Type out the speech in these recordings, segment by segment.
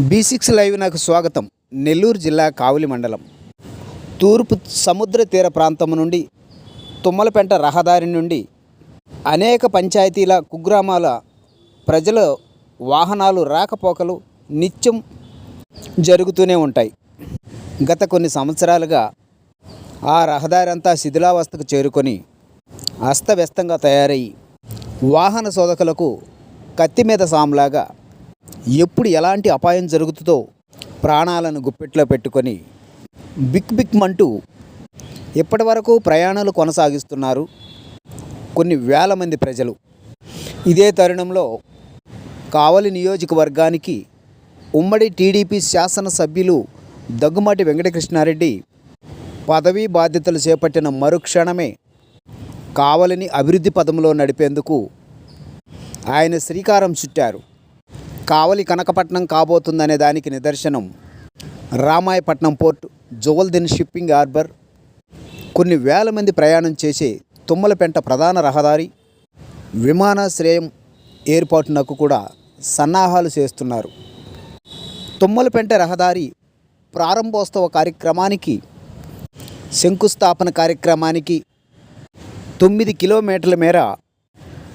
B six live నాకు స్వాగతం. నెల్లూరు జిల్లా కావలి మండలం. తూర్పు సముద్ర తీర ప్రాంతం నుండి తుమ్మలపెంట రహదారి నుండి అనేక పంచాయతీల కుగ్రామాల ప్రజల వాహనాలు రాకపోకలు నిత్యం జరుగుతూనే ఉంటాయి. గత కొన్ని సంవత్సరాలుగా ఆ రహదారి అంతా శిథిలావస్థకు చేరుకొని అస్తవ్యస్తంగా తయారయ్యి వాహన శోధకులకు కత్తి మీద సాంలాగా ఎప్పుడు ఎలాంటి అపాయం జరుగుతుందో ప్రాణాలను గుప్పెట్లో పెట్టుకొని బిక్ బిక్ మంటూ ఇప్పటి వరకు ప్రయాణాలు కొనసాగిస్తున్నారు కొన్ని వేల మంది ప్రజలు. ఇదే తరుణంలో కావలి నియోజకవర్గానికి ఉమ్మడి టీడీపీ శాసనసభ్యులు దగ్గుమాటి వెంకటకృష్ణారెడ్డి పదవీ బాధ్యతలు చేపట్టిన మరుక్షణమే కావలిని అభివృద్ధి పదంలో నడిపేందుకు ఆయన శ్రీకారం చుట్టారు. కావలి కనకపట్నం కాబోతుందనే దానికి నిదర్శనం. రామాయపట్నం పోర్ట్ జోవల్దిన్ షిప్పింగ్ హార్బర్. కొన్ని వేల మంది ప్రయాణం చేసే తుమ్మలపెంట ప్రధాన రహదారి. విమానాశ్రయం ఏర్పాటునకు కూడా సన్నాహాలు చేస్తున్నారు. తుమ్మలపెంట రహదారి ప్రారంభోత్సవ కార్యక్రమానికి శంకుస్థాపన కార్యక్రమానికి తొమ్మిది కిలోమీటర్ల మేర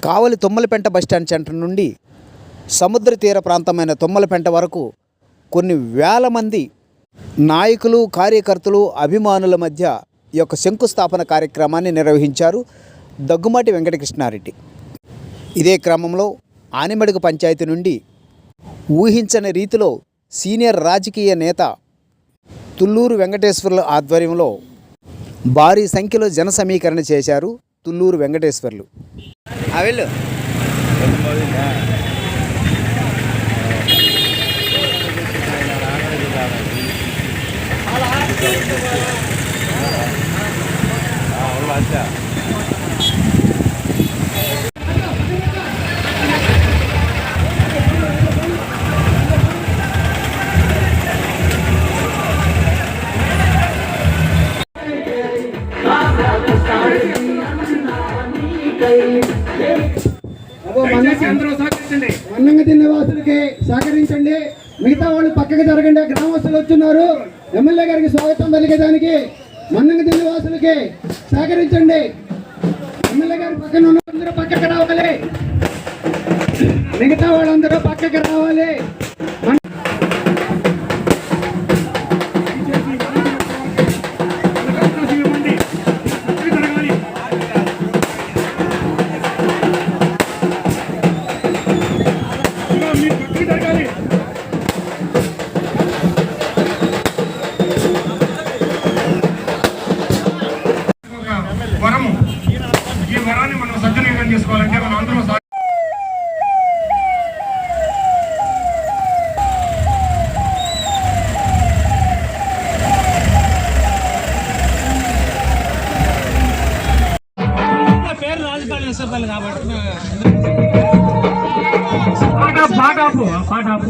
కావలి తుమ్మలపెంట బస్టాండ్ సెంటర్ నుండి సముద్ర తీర ప్రాంతమైన తుమ్మలపెంట వరకు కొన్ని వేల మంది నాయకులు కార్యకర్తలు అభిమానుల మధ్య ఈ యొక్క శంకుస్థాపన కార్యక్రమాన్ని నిర్వహించారు దగ్గుమాటి వెంకటకృష్ణారెడ్డి. ఇదే క్రమంలో ఆనిమడుగు పంచాయతీ నుండి ఊహించని రీతిలో సీనియర్ రాజకీయ నేత తుళ్ళూరు వెంకటేశ్వర్ల ఆధ్వర్యంలో భారీ సంఖ్యలో జన సమీకరణ చేశారు తుళ్ళూరు వెంకటేశ్వర్లు. సహకరించండి. మిగతా వాళ్ళు పక్కకి జరగండి. గ్రామస్తులు వచ్చున్నారు. ఎమ్మెల్యే గారికి స్వాగతం పలికేదానికి మన్నంగతి వాసులకి సహకరించండి. ఎమ్మెల్యే గారి పక్కన ఉన్న పక్కన పాట పాట ఆపు పాట ఆపు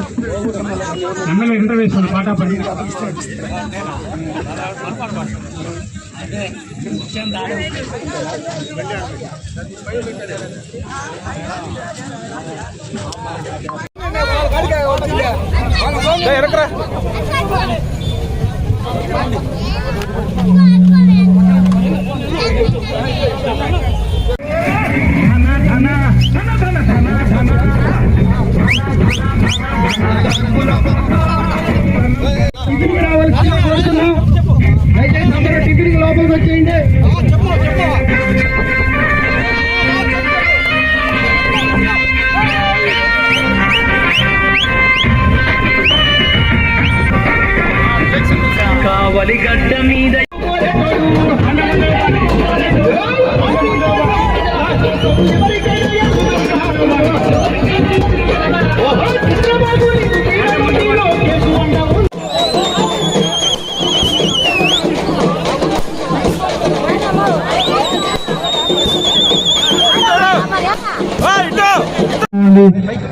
ఎమ్మెల్యే ఇంటర్వ్యూ పాట ఆపండి ధన టికెట్కి వచ్చేయండి కావలి గడ్డ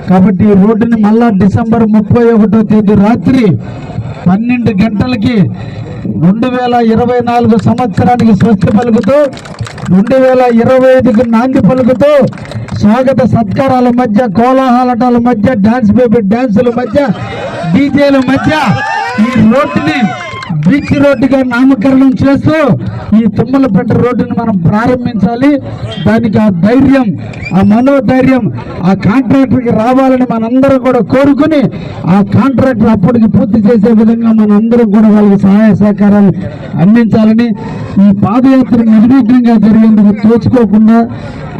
కాబట్టి రోడ్డుని మళ్ళా డిసెంబర్ ముప్పై ఒకటో తేదీ రాత్రి పన్నెండు గంటలకి రెండు వేల ఇరవై నాలుగు సంవత్సరానికి స్వస్తి పలుకుతూ రెండు వేల ఇరవై ఐదుకి నాంది పలుకుతూ స్వాగత సత్కారాల మధ్య కోలాహలటాల మధ్య డాన్స్ బేబీ డాన్సుల మధ్య డీజేల మధ్య ఈ రోడ్డుని బీచ్ రోడ్డుగా నామకరణం చేస్తూ ఈ తుమ్మలపేట రోడ్డుని మనం ప్రారంభించాలి. దానికి ఆ ధైర్యం ఆ మనోధైర్యం ఆ కాంట్రాక్టర్కి రావాలని మనందరం కూడా కోరుకుని ఆ కాంట్రాక్టర్ అప్పటికి పూర్తి చేసే విధంగా మనందరం కూడా వాళ్ళకి సహాయ సహకారాలు అందించాలని ఈ పాదయాత్ర నిర్విఘ్నంగా జరిగేందుకు తోచుకోకుండా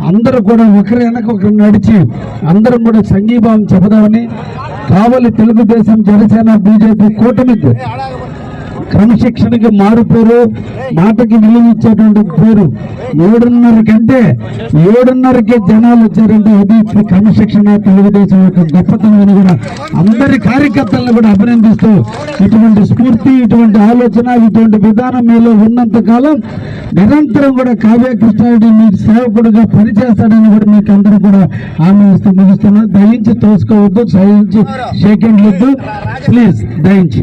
అందరూ కూడా ఒకరి వెనక ఒకరు నడిచి అందరం కూడా సంఘీభావం చెబుదామని కావలి తెలుగుదేశం జనసేన బీజేపీ కూటమికి క్రమశిక్షణకి మారు పేరు మాటకి విలువ ఇచ్చేటువంటి పేరు. ఏడున్నర కంటే ఏడున్నరకే జనాలు వచ్చారంటే అది ఇప్పుడు క్రమశిక్షణ తెలుగుదేశం యొక్క గొప్పతనం అని కూడా అందరి కార్యకర్తలను కూడా అభినందిస్తూ ఇటువంటి స్ఫూర్తి ఇటువంటి ఆలోచన ఇటువంటి విధానం మీలో ఉన్నంత కాలం నిరంతరం కూడా కావ్య కృష్ణారెడ్డి మీ సేవకుడుగా పనిచేస్తాడని కూడా మీకు అందరూ కూడా హామీ ఇస్తూ ముగిస్తున్నారు దయించి తోసుకోవద్దు దయించి షేక్ హ్యాండ్ వద్దు ప్లీజ్ దయించి.